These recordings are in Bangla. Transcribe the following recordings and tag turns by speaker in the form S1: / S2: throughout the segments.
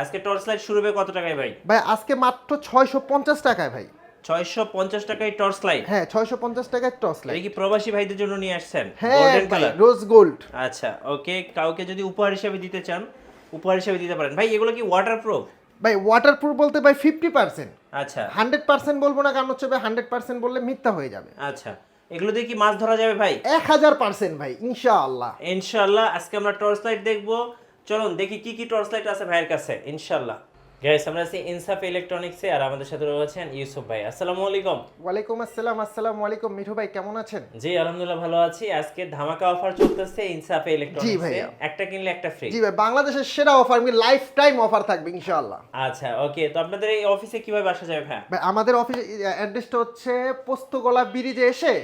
S1: আজকে টর্চ লাইট শুরু হবে কত টাকায় ভাই?
S2: ভাই আজকে মাত্র ছয়শো পঞ্চাশ টাকায় ভাই।
S1: ছয়শো পঞ্চাশ টাকায় টর্চ লাইট
S2: হ্যাঁ ছয়শো পঞ্চাশ টাকায় টস
S1: এটা
S2: লাইট
S1: কি প্রবাসী ভাইদের জন্য নিয়ে আসছেন? গোল্ডেন কালার
S2: রোজ গোল্ড
S1: আচ্ছা ওকে কাউকে যদি উপহার হিসেবে দিতে চান উপহার হিসেবে দিতে পারেন। ভাই এগুলো কি ওয়াটারপ্রুফ
S2: ভাই ওয়াটারপ্রুফ বলতে ভাই ফিফটি পার্সেন্ট
S1: আচ্ছা।
S2: হান্ড্রেড পার্সেন্ট বলব না কারণ হচ্ছে ভাই হান্ড্রেড পার্সেন্ট বললে মিথ্যা হয়ে যাবে।
S1: আচ্ছা এগুলো দিয়ে কি মাছ ধরা যাবে ভাই?
S2: এক হাজার পার্সেন্ট ভাই ইনশাআল্লাহ।
S1: ইনশাআল্লাহ আজকে আমরা টর্চ লাইট দেখব। চলুন দেখি কি কি টর্চ লাইট আছে ভাইয়ের কাছে ইনশাআল্লাহ। গাইস আমরা আছি ইনসাফ ইলেকট্রনিক্সে আর আমাদের সাথে রয়েছেন ইউসুফ ভাই। আসসালামু আলাইকুম।
S2: ওয়ালাইকুম আসসালাম আসসালামু আলাইকুম। মিঠু ভাই কেমন আছেন?
S1: জি আলহামদুলিল্লাহ ভালো আছি। আজকে ধামাকা অফার চলতেছে ইনসাফ ইলেকট্রনিক্সে
S2: ভাইয়া।
S1: একটা কিনলে একটা ফ্রি
S2: জি ভাই বাংলাদেশের সেরা অফার আমি লাইফ টাইম অফার থাকবে ইনশাআল্লাহ।
S1: আচ্ছা ওকে তো আপনাদের এই অফিসে কীভাবে আসা যাবে ভাই
S2: ভাই আমাদের অফিস অ্যাড্রেসটা হচ্ছে পোস্তগোলা ব্রিজে এসে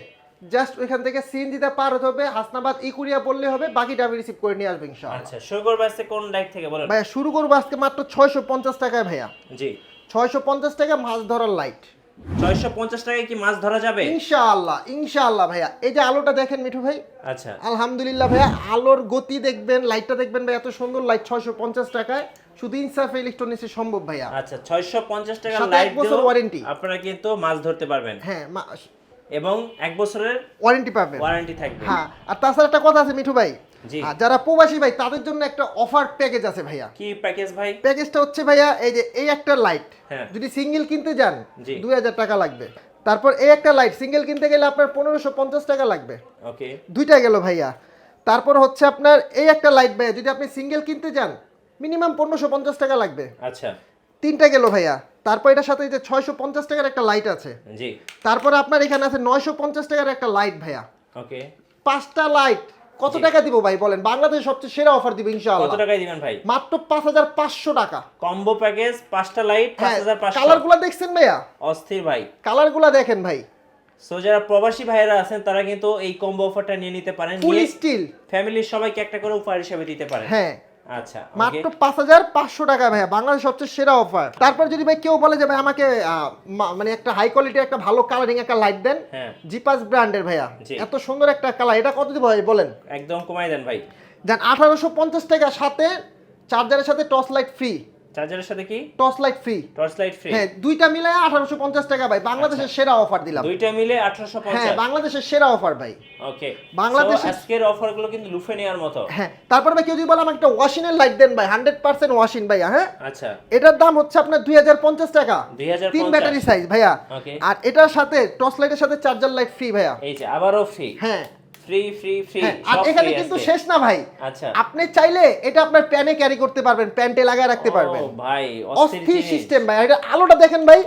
S2: জাস্ট ওইখান থেকে সিএনজিতে পার হতে হবে হাসনাবাদ ইকুরিয়া বললে হবে বাকিটা আমি রিসিভ করে নিয়ে আসব ইনশাআল্লাহ।
S1: আচ্ছা শুরু করব আজকে কোন ডাইট থেকে বলেন?
S2: ভাইয়া শুরু করব আজকে মাত্র ছয়শো পঞ্চাশ টাকায় ভাইয়া।
S1: জি।
S2: ছয়শো পঞ্চাশ টাকা মাছ ধরার লাইট
S1: ছয়শো পঞ্চাশ টাকায় কি মাছ ধরা যাবে?
S2: ইনশাআল্লাহ ইনশাআল্লাহ ভাইয়া। এই যে আলোটা দেখেন মিঠু ভাই।
S1: আচ্ছা।
S2: আলহামদুলিল্লাহ ভাইয়া আলোর গতি দেখবেন লাইটটা দেখবেন ভাই এত সুন্দর লাইট ছয়শো পঞ্চাশ টাকায়। শুধু ইনসাফ ইলেকট্রনিক্সে সম্ভব ভাইয়া।
S1: আচ্ছা ছয়শো পঞ্চাশ টাকা লাইট
S2: বছর warranty।
S1: আপনারা কিন্তু মাছ ধরতে পারবেন।
S2: হ্যাঁ
S1: এবং এক বছরের
S2: ওয়ারেন্টি পাবেন।
S1: ওয়ারেন্টি থাকবে।
S2: হ্যাঁ আর তাছাড়া একটা কথা আছে মিঠু ভাই।
S1: জি।
S2: আর যারা প্রবাসী ভাই তাদের জন্য একটা অফার প্যাকেজ আছে ভাইয়া।
S1: কি প্যাকেজ ভাই?
S2: প্যাকেজটা হচ্ছে ভাইয়া এই যে এই একটা লাইট
S1: হ্যাঁ।
S2: যদি সিঙ্গেল কিনতে যান। দুই হাজার টাকা লাগবে। তারপর এই একটা লাইট সিঙ্গেল কিনতে গেলে আপনার পনেরোশো পঞ্চাশ টাকা লাগবে।
S1: ওকে
S2: দুইটা গেল ভাইয়া। তারপর হচ্ছে আপনার এই একটা লাইট ভাইয়া যদি আপনি সিঙ্গেল কিনতে যান মিনিমাম পনেরোশো পঞ্চাশ টাকা লাগবে।
S1: আচ্ছা।
S2: তিনটা গেল ভাইয়া। তারপর এটার সাথে যে ছয়শো পঞ্চাশ টাকার একটা লাইট আছে।
S1: জি।
S2: তারপর আপনার এখানে আছে নয়শো পঞ্চাশ টাকার একটা লাইট ভাইয়া।
S1: ওকে।
S2: পাঁচটা লাইট কত টাকা দিব ভাই বলেন? বাংলাদেশের সবচেয়ে সেরা অফার দিব ইনশাআল্লাহ।
S1: কত টাকায় দিবেন ভাই?
S2: মাত্র পাঁচ হাজার পাঁচশো টাকা।
S1: কম্বো প্যাকেজ পাঁচটা লাইট পাঁচ
S2: হ্যাঁ
S1: হাজার পাঁচশো।
S2: কালারগুলা দেখছেন ভাইয়া?
S1: অস্থির ভাই।
S2: কালারগুলা দেখেন ভাই।
S1: সো যারা প্রবাসী ভাইয়েরা আছেন তারা কিন্তু এই কম্বো অফারটা নিয়ে নিতে পারেন।
S2: ফুল স্টিল
S1: ফ্যামিলির সবাইকে একটা করে উপহার হিসেবে দিতে পারেন।
S2: হ্যাঁ।
S1: আচ্ছা
S2: মাত্র পাঁচ হাজার পাঁচশো টাকা ভাইয়া বাংলাদেশ সবচেয়ে সেরা অফার তারপর যদি ভাই কেউ বলে যে ভাই আমাকে মানে একটা হাই কোয়ালিটির একটা ভালো কালারিং একটা লাইট দেন জিপাস ব্র্যান্ডের ভাইয়া। এত সুন্দর একটা কালার এটা কত দিব ভাই বলেন?
S1: একদম কমাই দেন ভাই।
S2: দেন আঠারোশো পঞ্চাশ টাকা সাথে চার্জারের সাথে টর্চ লাইট ফ্রি
S1: চার্জারের সাথে কি?
S2: Torch light free
S1: torch light free
S2: হ্যাঁ দুইটা মিলে আঠারোশো পঞ্চাশ টাকা ভাই। বাংলাদেশের সেরা অফার দিলাম।
S1: দুইটা মিলে আঠারোশো
S2: হ্যাঁ বাংলাদেশের সেরা অফার ভাই।
S1: ওকে
S2: বাংলাদেশে-
S1: আজকের অফারগুলো কিন্তু লুফে নেওয়ার মতো।
S2: হ্যাঁ তারপর ভাই কেউ যদি বলে আমাকে একটা ওয়াশিং এর লাইট দেন ভাই হান্ড্রেড পার্সেন্ট ওয়াশিং ভাইয়া হ্যাঁ?
S1: আচ্ছা।
S2: এটার দাম হচ্ছে আপনার দুই হাজার পঞ্চাশ টাকা।
S1: 2050
S2: তিন ব্যাটারি সাইজ ভাইয়া।
S1: ওকে
S2: আর এটার সাথে টর্চ লাইটের সাথে চার্জার লাইট ফ্রি ভাইয়া।
S1: এই যে আবারও ফ্রি
S2: হ্যাঁ।
S1: ফ্রি ফ্রি ফ্রি
S2: হ্যাঁ, আর এখানে কিন্তু শেষ না ভাই।
S1: আচ্ছা।
S2: আপনি চাইলে এটা আপনার প্যানে ক্যারি করতে পারবেন প্যান্টে লাগায় রাখতে পারবেন।
S1: ভাই
S2: অস্থির সিস্টেম ভাই এটা আলোটা দেখেন ভাই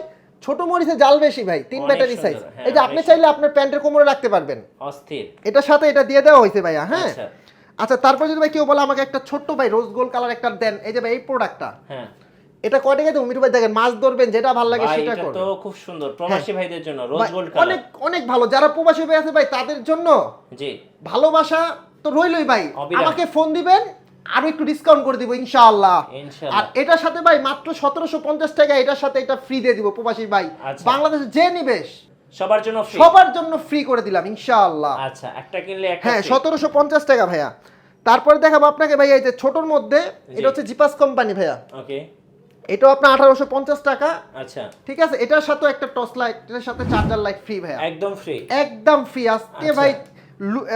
S2: ছোট মরিচে জাল বেশি ভাই তিন ব্যাটারি সাইজ এই যে আপনি চাইলে আপনার প্যান্টের কোমরে রাখতে পারবেন।
S1: অস্থির।
S2: এটার সাথে এটা দিয়ে দেওয়া হয়েছে ভাইয়া হ্যাঁ।
S1: আচ্ছা।
S2: আচ্ছা তারপর যদি ভাই কেউ বলে আমাকে একটা ছোট্ট ভাই রোজ গোল্ড কালার একটা দেন এই যে ভাই এই প্রোডাক্টটা
S1: হ্যাঁ।
S2: এটা কয় টাকা মিঠু ভাই দেখেন মাছ ধরবেন যেটা ভালো লাগে সেটা
S1: এটা তো খুব সুন্দর প্রবাসী ভাইদের জন্য রোজ গোল্ড কালার।
S2: অনেক অনেক ভালো। যারা প্রবাসী ভাই আছে ভাই তাদের জন্য
S1: জি।
S2: ভালোবাসা তো রইলই ভাই। আমাকে ফোন দিবেন আরও একটু ডিসকাউন্ট করে দিব ইনশাআল্লাহ। আর এটার সাথে ভাই মাত্র সতেরোশো পঞ্চাশ টাকা এটার সাথে এটা ফ্রি দিয়ে দিব প্রবাসী ভাই।
S1: আচ্ছা।
S2: বাংলাদেশে যে নিবেশ
S1: সবার জন্য ফ্রি
S2: সবার জন্য ফ্রি করে দিলাম ইনশাআল্লাহ।
S1: আচ্ছা একটা কিনলে একটা
S2: হ্যাঁ
S1: free।
S2: সতেরোশো পঞ্চাশ টাকা ভাইয়া। তারপরে দেখাবো আপনাকে ভাইয়া এই যে ছোটর মধ্যে এটা হচ্ছে জিপাস কোম্পানি ভাইয়া।
S1: ওকে
S2: এটাও আপনার আঠারোশো পঞ্চাশ টাকা।
S1: আচ্ছা।
S2: ঠিক আছে? এটার সাথেও একটা টর্চ লাইট এটার সাথে চার্জার লাইট ফ্রি ভাইয়া।
S1: একদম ফ্রি
S2: একদম ফ্রি আজকে
S1: আচ্ছা।
S2: ভাই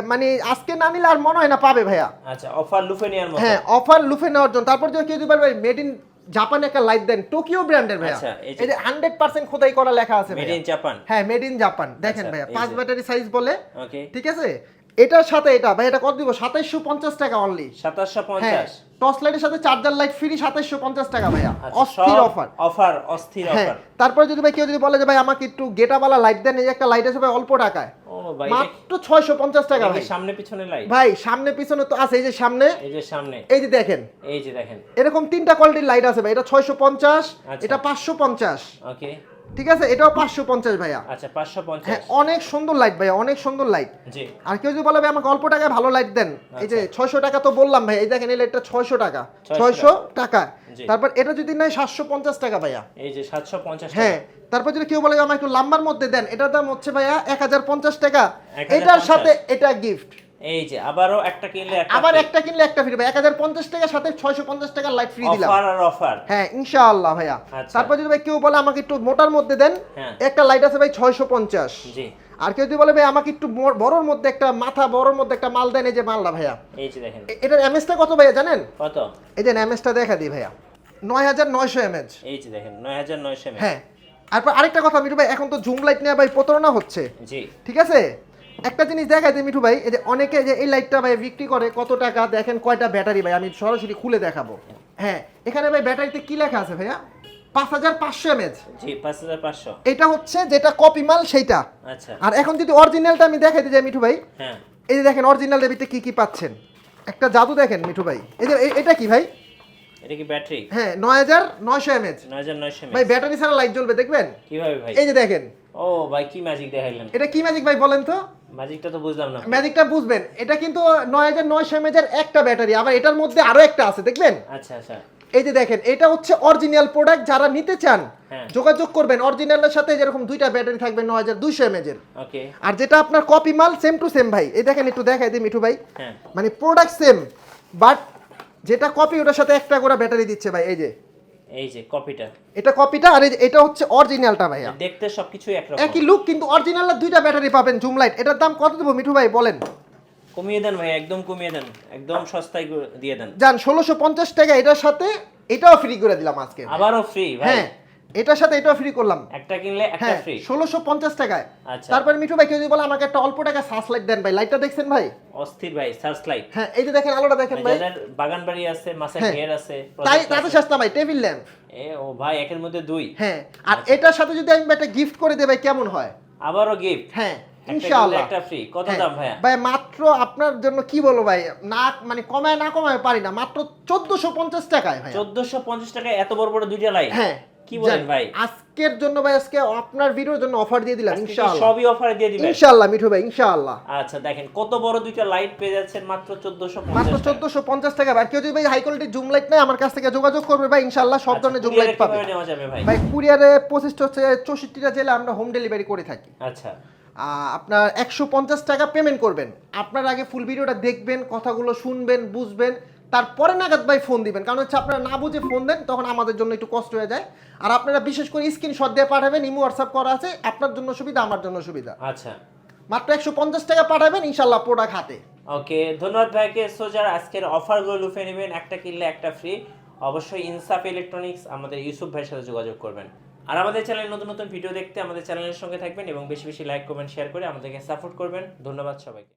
S2: মানে আজকে না নিলে আর মনে হয় না পাবে ভাইয়া।
S1: আচ্ছা অফার লুফে নেওয়ার মতো।
S2: হ্যাঁ অফার লুফে নেওয়ার জন্য। তারপর যদি কেউ যদি ভাই মেড ইন জাপানে একটা লাইট দেন। টোকিও ব্র্যান্ডের ভাইয়া।
S1: আচ্ছা, এই যে-
S2: হান্ড্রেড পার্সেন্ট খোদাই করা লেখা আছে
S1: মেড ইন জাপান
S2: হ্যাঁ মেড ইন জাপান দেখেন
S1: আচ্ছা,
S2: ভাইয়া। পাঁচ ব্যাটারি সাইজ বলে।
S1: ওকে
S2: ঠিক আছে? এটার সাথে এটা ভাই এটা কত দিব? সাতাইশশো পঞ্চাশ টাকা অনলি
S1: সাতাশশো
S2: হ্যাঁ
S1: পঞ্চাশ
S2: টর্চ লাইটের সাথে চার্জার লাইট ফ্রি সাতাইশশো পঞ্চাশ টাকা ভাইয়া।
S1: আচ্ছা,
S2: অস্থির অফার
S1: অফার অস্থির
S2: হ্যাঁ
S1: অফার
S2: তারপরে যদি ভাই কেউ যদি বলে যে ভাই আমাকে একটু গেটাওয়ালা লাইট দেন এই যে একটা লাইট আছে ভাই অল্প টাকায়।
S1: ও ভাই
S2: মাত্র ছয়শো পঞ্চাশ টাকা ভাই।
S1: সামনে পিছনে লাইট
S2: ভাই সামনে পিছনে তো আছে এই যে সামনে।
S1: এই যে সামনে।
S2: এই যে দেখেন।
S1: এই যে দেখেন।
S2: এরকম তিনটা কোয়ালিটির লাইট আছে ভাই এটা ছয়শো পঞ্চাশ
S1: আচ্ছা।
S2: এটা পাঁচশো পঞ্চাশ।
S1: ওকে
S2: ঠিক আছে? এটাও পাঁচশো পঞ্চাশ ভাইয়া।
S1: আচ্ছা পাঁচশো
S2: হ্যাঁ
S1: পঞ্চাশ
S2: অনেক সুন্দর লাইট ভাইয়া অনেক সুন্দর লাইট আর কেউ যদি বলে ভাই আমাকে অল্প টাকায় ভালো লাইট দেন। এই যে
S1: আচ্ছা।
S2: ছয়শো টাকা তো বললাম ভাই এই দেখেন এই লাইটটা ছয়শো টাকা। ছয়শো টাকা। তারপর এটা যদি নেয় সাতশো পঞ্চাশ টাকা ভাইয়া।
S1: এই যে সাতশো পঞ্চাশ
S2: হ্যাঁ তারপর যদি কেউ বলে আমার একটু লাম্বার মধ্যে দেন। এটার দাম হচ্ছে ভাইয়া এক হাজার পঞ্চাশ টাকা। এটার সাথে এটা গিফট
S1: এই যে আবারও একটা কিনলে
S2: আবার একটা কিনলে একটা ফ্রি ভাই। এক হাজার পঞ্চাশ টাকার সাথে ছয়শো পঞ্চাশ টাকার লাইট ফ্রি দিলাম।
S1: অফার আর অফার
S2: হ্যাঁ ইনশাআল্লাহ ভাইয়া।
S1: আচ্ছা।
S2: তারপর যদি ভাই কেউ বলে আমাকে একটু মোটার মধ্যে দেন
S1: হ্যাঁ।
S2: একটা লাইট আছে ভাই ছয়শো পঞ্চাশ।
S1: জি।
S2: আর কেউ যদি বলে ভাই আমাকে একটু বড়র মধ্যে একটা মাথা বড়র মধ্যে একটা মাল দেন এই যে মালটা ভাইয়া।
S1: এই যে দেখেন।
S2: এটার এমএসটা কত ভাইয়া জানেন?
S1: কত?
S2: এই যে এমএসটা দেখা দিই ভাইয়া। নয় হাজার নয়শো এমএচ
S1: এই যে দেখেন
S2: হ্যাঁ। আরেকটা কথা মিঠু ভাই এখন তো জুম লাইট নিয়ে ভাই প্রতারণা হচ্ছে।
S1: জি।
S2: ঠিক আছে? একটা জিনিস দেখাই দিই মিঠু ভাই এই যে অনেকে যে এই লাইটটা ভাই বিক্রি করে কত টাকা? দেখেন কয়টা ব্যাটারি ভাই আমি সরাসরি খুলে দেখাবো। হ্যাঁ এখানে ভাই ব্যাটারিতে কি লেখা আছে ভাইয়া? পাঁচ হাজার পাঁচশো এমএচ
S1: জি পাঁচ হাজার পাঁচশো।
S2: এটা হচ্ছে যেটা কপি মাল সেইটা।
S1: আচ্ছা।
S2: আর এখন যদি অরিজিনালটা আমি দেখাই দিই যে মিঠু ভাই
S1: হ্যাঁ।
S2: এই যে দেখেন অরিজিনাল দেবিতে কি কি পাচ্ছেন? একটা জাদু দেখেন মিঠু ভাই। এই যে এটা কি ভাই?
S1: এটা কি ব্যাটারি
S2: হ্যাঁ নয় হাজার নয়শো এমএচ
S1: নয় হাজার নয়শো
S2: ভাই ব্যাটারি ছাড়া লাইট জ্বলবে দেখবেন?
S1: কীভাবে ভাই?
S2: এই যে দেখেন।
S1: ও ভাই কি ম্যাজিক দেখাইলেন।
S2: এটা কি ম্যাজিক ভাই বলেন তো?
S1: ম্যাজিকটা তো বুঝলাম না।
S2: ম্যাজিকটা বুঝবেন। এটা কিন্তু নয় হাজার নয়শো এমএচের একটা ব্যাটারি আবার এটার মধ্যে আরও একটা আছে দেখবেন?
S1: আচ্ছা আচ্ছা।
S2: এই যে দেখেন এটা হচ্ছে অরিজিনাল প্রোডাক্ট যারা নিতে চান
S1: হ্যাঁ।
S2: যোগাযোগ করবেন। অরিজিনালের সাথে যেরকম দুইটা ব্যাটারি থাকবে নয় হাজার দুইশো
S1: ওকে
S2: আর যেটা আপনার কপি মাল সেম টু সেম ভাই। এই দেখেন একটু দেখাই দিই মিঠু ভাই।
S1: হ্যাঁ।
S2: মানে প্রোডাক্ট সেম বাট যেটা কপি ওটার সাথে একটা করে ব্যাটারি দিচ্ছে ভাই এই যে।
S1: এই যে কপিটা।
S2: এটা কপিটা আর এটা হচ্ছে অরিজিনালটা ভাইয়া।
S1: দেখতে সবকিছু একরকম।
S2: একই লুক কিন্তু অরিজিনালের দুইটা ব্যাটারি পাবেন জুম লাইট এটার দাম কত দেবো মিঠু ভাই বলেন।
S1: কমিয়ে দেন ভাই একদম কমিয়ে দেন। একদম সস্তায় দিয়ে দেন।
S2: যান ষোলোশো পঞ্চাশ টাকা এটার সাথে এটাও ফ্রি করে দিলাম আজকে।
S1: আবারও ফ্রি ভাই।
S2: হ্যাঁ। এটার সাথে এটাও ফ্রি করলাম।
S1: একটা কিনলে একটা
S2: হ্যাঁ
S1: ফ্রি
S2: ষোলোশো পঞ্চাশ টাকায়।
S1: আচ্ছা।
S2: তারপর মিঠু ভাই কেউ যদি বলে আমাকে একটা অল্প টাকা সার্চ লাইট দেন ভাই লাইটটা দেখছেন ভাই?
S1: অস্থির ভাই সার্চ লাইট।
S2: হ্যাঁ এই যে দেখেন আলোটা দেখেন ভাই।
S1: যাদের বাগান বাড়ি আছে মাছের
S2: হ্যাঁ।
S1: ঘের আছে
S2: তাই তাতে সস্তা ভাই টেবিল ল্যাম্প
S1: এ ও ভাই একের মধ্যে দুই।
S2: হ্যাঁ আর এটার সাথে যদি আমি একটা গিফট করে দেই ভাই কেমন হয়?
S1: আবারও গিফট
S2: হ্যাঁ ইনশাআল্লাহ।
S1: একটা ফ্রি কত
S2: হ্যাঁ।
S1: দাম ভাইয়া?
S2: ভাই মাত্র আপনার জন্য কি বলব ভাই না মানে কমায় না কমায় পারি না মাত্র চোদ্দশো পঞ্চাশ টাকায় ভাই
S1: চোদ্দশো পঞ্চাশ টাকায় এত বড় বড় দুইটা লাইট
S2: হ্যাঁ।
S1: কি বলেন ভাই?
S2: আজকের জন্য ভাই আজকে আপনার ভিডিওর জন্য অফার দিয়ে দিলাম ইনশাআল্লাহ।
S1: সবই অফারে দিয়ে দিবেন?
S2: ইনশাআল্লাহ মিঠু ভাই ইনশাআল্লাহ।
S1: আচ্ছা দেখেন কত বড় দুইটা লাইট পেয়ে যাচ্ছেন মাত্র চোদ্দশো
S2: মাত্র চোদ্দশো পঞ্চাশ টাকা ভাই। কেউ যদি ভাই হাই কোয়ালিটি জুম লাইট নেয় আমার কাছ থেকে যোগাযোগ করবে ভাই ইনশাআল্লাহ
S1: আচ্ছা,
S2: সব ধরনের জুম লাইট পাবে।
S1: ভাই?
S2: ভাই কুরিয়ারে পঁচিশটা হচ্ছে চৌষট্টিটা জেলে আমরা হোম ডেলিভারি করে থাকি।
S1: আচ্ছা।
S2: আপনার একশো পঞ্চাশ টাকা পেমেন্ট করবেন। আপনার আগে ফুল ভিডিওটা দেখবেন কথাগুলো শুনবেন বুঝবেন। তারপরে নাগাদ ভাই ফোন দিবেন। কারণ হচ্ছে আপনারা না বুঝে ফোন দেন তখন আমাদের জন্য একটু কষ্ট হয়ে যায়। আর আপনারা বিশেষ করে স্ক্রিনশট দিয়ে পাঠাবেন ইমো হোয়াটসঅ্যাপ করা আছে আপনার জন্য সুবিধা আমার জন্য সুবিধা।
S1: আচ্ছা।
S2: মাত্র একশো পঞ্চাশ টাকা পাঠাবেন ইনশাল্লাহ প্রোডাক্ট হাতে।
S1: ওকে ধন্যবাদ ভাইকে। সো যারা আজকের অফারগুলো লুফে নেবেন একটা কিনলে একটা ফ্রি অবশ্যই ইনসাফ ইলেকট্রনিক্স আমাদের ইউসুফ ভাইয়ের সাথে যোগাযোগ করবেন। আর আমাদের চ্যানেলে নতুন নতুন ভিডিও দেখতে আমাদের চ্যানেলের সঙ্গে থাকবেন এবং বেশি বেশি লাইক কমেন্ট শেয়ার করে আমাদেরকে সাপোর্ট করবেন। ধন্যবাদ সবাইকে।